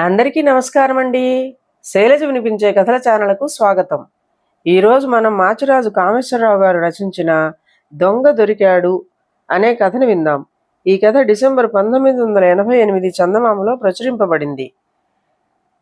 అందరికీ నమస్కారం అండి శైలజ వినిపించే కథల ఛానళ్ళకు స్వాగతం. ఈరోజు మనం మాచిరాజు కామేశ్వరరావు గారు రచించిన దొంగ దొరికాడు అనే కథను విందాం. ఈ కథ డిసెంబర్ పంతొమ్మిది వందల ఎనభై ఎనిమిది చందమామలో ప్రచురింపబడింది.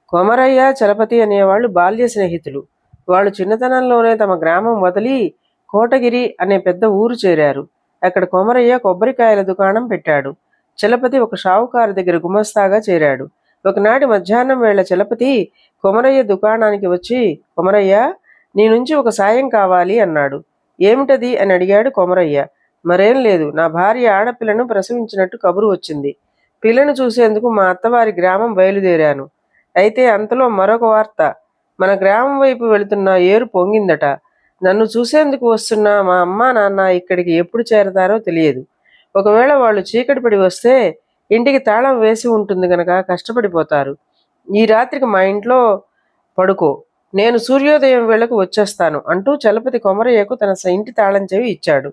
కొమరయ్య చలపతి అనేవాళ్ళు బాల్య స్నేహితులు. వాళ్ళు చిన్నతనంలోనే తమ గ్రామం వదిలి కోటగిరి అనే పెద్ద ఊరు చేరారు. అక్కడ కొమరయ్య కొబ్బరికాయల దుకాణం పెట్టాడు. చలపతి ఒక షావుకారు దగ్గర గుమస్తాగా చేరాడు. ఒకనాటి మధ్యాహ్నం వేళ చలపతి కొమరయ్య దుకాణానికి వచ్చి కొమరయ్య నీ నుంచి ఒక సాయం కావాలి అన్నాడు. ఏమిటది? అని అడిగాడు కొమరయ్య. మరేం లేదు నా భార్య ఆడపిల్లను ప్రసవించినట్టు కబురు వచ్చింది. పిల్లను చూసేందుకు మా అత్తవారి గ్రామం బయలుదేరాను. అయితే అంతలో మరొక వార్త. మన గ్రామం వైపు వెళుతున్న ఏరు పొంగిందట. నన్ను చూసేందుకు వస్తున్న మా అమ్మ నాన్న ఇక్కడికి ఎప్పుడు చేరతారో తెలియదు. ఒకవేళ వాళ్ళు చీకటి పడి వస్తే ఇంటికి తాళం వేసి ఉంటుంది గనక కష్టపడిపోతారు. ఈ రాత్రికి మా ఇంట్లో పడుకో. నేను సూర్యోదయం వేళకు వచ్చేస్తాను అంటూ చలపతి కొమరయ్యకు తన ఇంటి తాళం చెవి ఇచ్చాడు.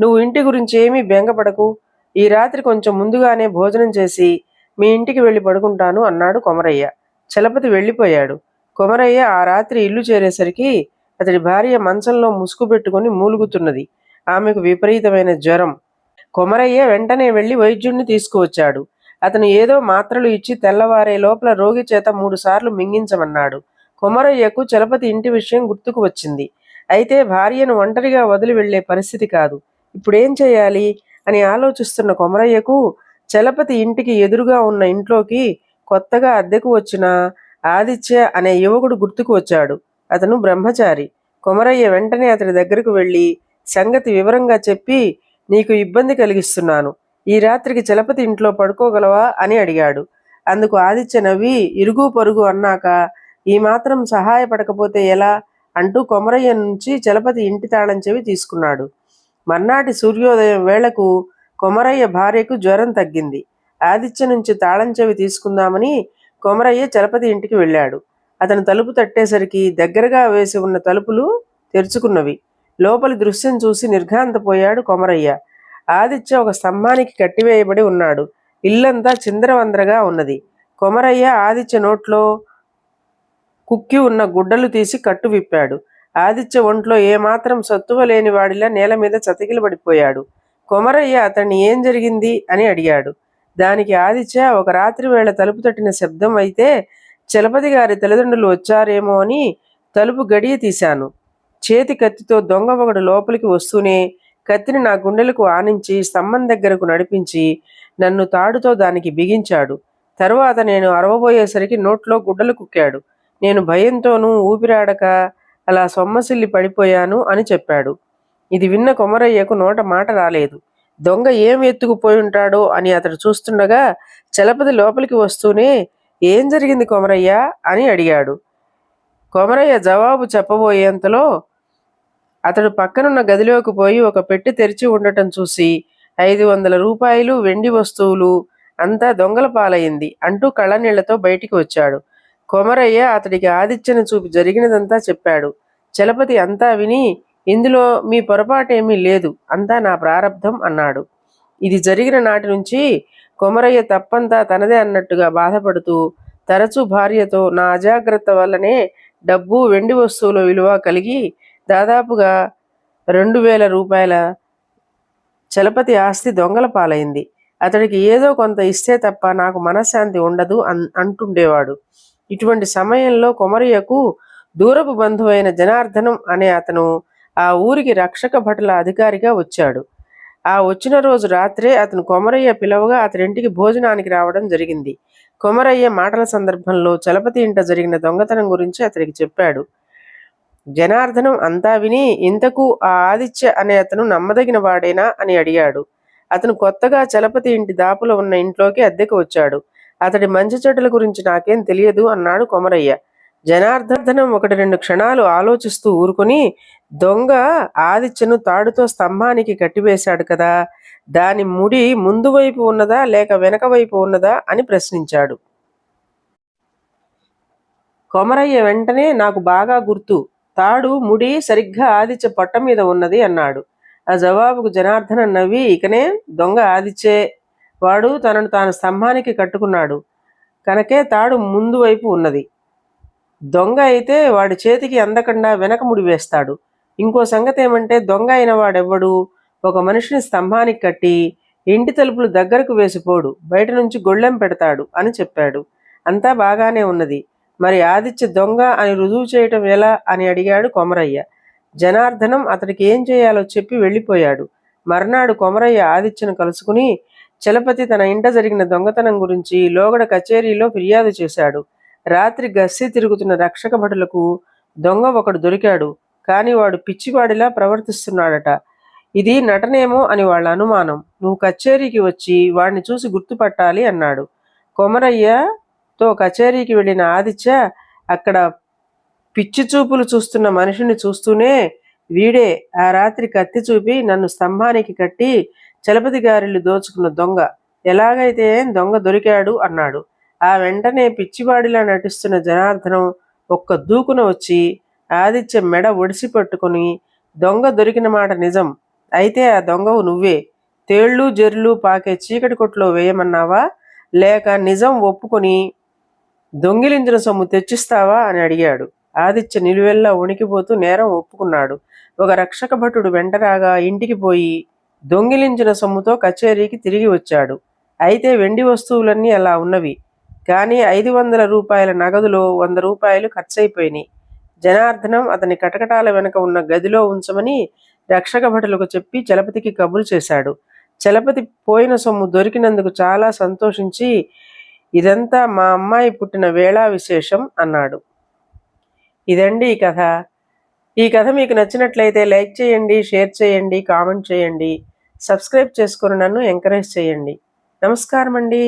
నువ్వు ఇంటి గురించి ఏమీ బెంగపడకు. ఈ రాత్రి కొంచెం ముందుగానే భోజనం చేసి మీ ఇంటికి వెళ్ళి పడుకుంటాను అన్నాడు కొమరయ్య. చలపతి వెళ్ళిపోయాడు. కొమరయ్య ఆ రాత్రి ఇల్లు చేరేసరికి అతడి భార్య మంచంలో ముసుగు పెట్టుకుని మూలుగుతున్నది. ఆమెకు విపరీతమైన జ్వరం. కొమరయ్య వెంటనే వెళ్ళి వైద్యుణ్ణి తీసుకువచ్చాడు. అతను ఏదో మాత్రలు ఇచ్చి తెల్లవారే లోపల రోగి చేత మూడుసార్లు మింగించమన్నాడు. కొమరయ్యకు చలపతి ఇంటి విషయం గుర్తుకు వచ్చింది. అయితే భార్యను ఒంటరిగా వదిలి వెళ్ళే పరిస్థితి కాదు. ఇప్పుడేం చేయాలి? అని ఆలోచిస్తున్న కొమరయ్యకు చలపతి ఇంటికి ఎదురుగా ఉన్న ఇంట్లోకి కొత్తగా అద్దెకు వచ్చిన ఆదిత్య అనే యువకుడు గుర్తుకు వచ్చాడు. అతను బ్రహ్మచారి. కొమరయ్య వెంటనే అతడి దగ్గరకు వెళ్ళి సంగతి వివరంగా చెప్పి నీకు ఇబ్బంది కలిగిస్తున్నాను. ఈ రాత్రికి చలపతి ఇంట్లో పడుకోగలవా? అని అడిగాడు. అందుకు ఆదిత్య నవ్వి ఇరుగు పొరుగు అన్నాక ఈ మాత్రం సహాయపడకపోతే ఎలా? అంటూ కొమరయ్య నుంచి చలపతి ఇంటి తాళం చెవి తీసుకున్నాడు. మర్నాటి సూర్యోదయం వేళకు కొమరయ్య భార్యకు జ్వరం తగ్గింది. ఆదిత్య నుంచి తాళం చెవి తీసుకుందామని కొమరయ్య చలపతి ఇంటికి వెళ్ళాడు. అతను తలుపు తట్టేసరికి దగ్గరగా వేసి ఉన్న తలుపులు తెరుచుకున్నవి. లోపలి దృశ్యం చూసి నిర్ఘాంతపోయాడు కొమరయ్య. ఆదిత్య ఒక స్తంభానికి కట్టివేయబడి ఉన్నాడు. ఇల్లంతా చిందరవందరగా ఉన్నది. కొమరయ్య ఆదిత్య నోట్లో కుక్కి ఉన్న గుడ్డలు తీసి కట్టు విప్పాడు. ఆదిత్య ఒంట్లో ఏమాత్రం సత్తువ లేని వాడిలా నేల మీద చతికిలబడిపోయాడు. కొమరయ్య అతన్ని ఏం జరిగింది అని అడిగాడు. దానికి ఆదిత్య ఒక రాత్రి వేళ తలుపు తట్టిన శబ్దం అయితే చలపతి గారి తల్లిదండ్రులు వచ్చారేమో అని తలుపు గడియ తీశాను. చేతి కత్తితో దొంగ ఒకడు లోపలికి వస్తూనే కత్తిని నా గుండెలకు ఆనించి స్తంభం దగ్గరకు నడిపించి నన్ను తాడుతో దానికి బిగించాడు. తరువాత నేను అరవబోయేసరికి నోట్లో గుడ్డలు కుక్కాడు. నేను భయంతోనూ ఊపిరాడక అలా సొమ్మసిల్లి పడిపోయాను అని చెప్పాడు. ఇది విన్న కొమరయ్యకు నోట మాట రాలేదు. దొంగ ఏం ఎత్తుకుపోయి ఉంటాడో అని అతడు చూస్తుండగా చలపతి లోపలికి వస్తూనే ఏం జరిగింది కొమరయ్య? అని అడిగాడు. కొమరయ్య జవాబు చెప్పబోయేంతలో అతడు పక్కనున్న గదిలోకి పోయి ఒక పెట్టి తెరిచి ఉండటం చూసి ఐదు వందల రూపాయలు వెండి వస్తువులు అంతా దొంగల పాలయ్యింది అంటూ కళ్ళనీళ్ళతో బయటికి వచ్చాడు. కొమరయ్య అతడికి ఆదిత్యను చూపి జరిగినదంతా చెప్పాడు. చలపతి అంతా విని ఇందులో మీ పొరపాటేమీ లేదు అంతా నా ప్రారంధం అన్నాడు. ఇది జరిగిన నాటి నుంచి కొమరయ్య తప్పంతా తనదే అన్నట్టుగా బాధపడుతూ తరచూ భార్యతో నా అజాగ్రత్త వల్లనే డబ్బు వెండి వస్తువుల విలువ కలిగి దాదాపుగా రెండు వేల రూపాయల చలపతి ఆస్తి దొంగల పాలైంది. అతడికి ఏదో కొంత ఇస్తే తప్ప నాకు మనశ్శాంతి ఉండదు అన్ అంటుండేవాడు. ఇటువంటి సమయంలో కొమరయ్యకు దూరపు బంధువైన జనార్దనం అనే అతను ఆ ఊరికి రక్షక భటుల అధికారిగా వచ్చాడు. ఆ వచ్చిన రోజు రాత్రే అతను కొమరయ్య పిలవగా అతడింటికి భోజనానికి రావడం జరిగింది. కొమరయ్య మాటల సందర్భంలో చలపతి ఇంట జరిగిన దొంగతనం గురించి అతనికి చెప్పాడు. జనార్దనం అంతా విని ఇంతకు ఆ ఆదిత్య అనే అతను నమ్మదగిన వాడేనా అని అడిగాడు. అతను కొత్తగా చలపతి ఇంటి దాపులో ఉన్న ఇంట్లోకి అద్దెకు వచ్చాడు. అతడి మంచి చెడుల గురించి నాకేం తెలియదు అన్నాడు కొమరయ్య. జనార్దనం ఒకటి రెండు క్షణాలు ఆలోచిస్తూ ఊరుకుని దొంగ ఆదిత్యను తాడుతో స్తంభానికి కట్టివేశాడు కదా దాని ముడి ముందు వైపు ఉన్నదా లేక వెనక వైపు ఉన్నదా అని ప్రశ్నించాడు. కొమరయ్య వెంటనే నాకు బాగా గుర్తు. తాడు ముడి సరిగ్గా ఆదిత్య పొట్ట మీద ఉన్నది అన్నాడు. ఆ జవాబుకు జనార్దన నవ్వి ఇకనే దొంగ ఆదిత్యే. వాడు తనను తాను స్తంభానికి కట్టుకున్నాడు. కనుకే తాడు ముందు వైపు ఉన్నది. దొంగ అయితే వాడి చేతికి అందకుండా వెనక ముడి వేస్తాడు. ఇంకో సంగతి ఏమంటే దొంగ అయిన వాడెవ్వడు? ఒక మనిషిని స్తంభానికి కట్టి ఇంటి తలుపులు దగ్గరకు వేసిపోడు. బయట నుంచి గొళ్ళెం పెడతాడు అని చెప్పాడు. అంతా బాగానే ఉన్నది. మరి ఆదిత్య దొంగ అని రుజువు చేయటం ఎలా అని అడిగాడు కొమరయ్య. జనార్దనం అతడికి ఏం చేయాలో చెప్పి వెళ్ళిపోయాడు. మర్నాడు కొమరయ్య ఆదిత్యను కలుసుకుని చలపతి తన ఇంట జరిగిన దొంగతనం గురించి లోగడ కచేరీలో ఫిర్యాదు చేశాడు. రాత్రి గస్సి తిరుగుతున్న రక్షక భటులకు దొంగ ఒకడు దొరికాడు కానీ వాడు పిచ్చివాడిలా ప్రవర్తిస్తున్నాడట. ఇది నటనేమో అని వాళ్ళ అనుమానం. నువ్వు కచేరీకి వచ్చి వాడిని చూసి గుర్తుపట్టాలి అన్నాడు. కొమరయ్య తో కచేరీకి వెళ్ళిన ఆదిత్య అక్కడ పిచ్చి చూపులు చూస్తున్న మనిషిని చూస్తూనే వీడే ఆ రాత్రి కత్తి చూపి నన్ను స్తంభానికి కట్టి చలపతి గారిలు దోచుకున్న దొంగ. ఎలాగైతే దొంగ దొరికాడు అన్నాడు. ఆ వెంటనే పిచ్చివాడిలా నటిస్తున్న జనార్దనం ఒక్క దూకున వచ్చి ఆదిత్య మెడ ఒడిసి పట్టుకుని దొంగ దొరికిన మాట నిజం. అయితే ఆ దొంగవు నువ్వే. తేళ్ళు జెర్లు పాకే చీకటి కొట్లో వేయమన్నావా? లేక నిజం ఒప్పుకొని దొంగిలించిన సొమ్ము తెచ్చిస్తావా అని అడిగాడు. ఆదిత్య నిలువెల్లా వణికిపోతూ నేరం ఒప్పుకున్నాడు. ఒక రక్షక భటుడు వెంటరాగా ఇంటికి పోయి దొంగిలించిన సొమ్ముతో కచేరీకి తిరిగి వచ్చాడు. అయితే వెండి వస్తువులన్నీ అలా ఉన్నవి. కానీ ఐదు వందల రూపాయల నగదులో వంద రూపాయలు ఖర్చయిపోయినాయి. జనార్దనం అతని కటకటాల వెనుక ఉన్న గదిలో ఉంచమని రక్షక భటులకు చెప్పి చలపతికి కబురు చేశాడు. చలపతి పోయిన సొమ్ము దొరికినందుకు చాలా సంతోషించి ఇదంతా మా అమ్మాయి పుట్టిన వేళా విశేషం అన్నాడు. ఇదండి ఈ కథ. ఈ కథ మీకు నచ్చినట్లయితే లైక్ చేయండి షేర్ చేయండి కామెంట్ చేయండి సబ్స్క్రైబ్ చేసుకుని నన్ను ఎంకరేజ్ చేయండి. నమస్కారం అండి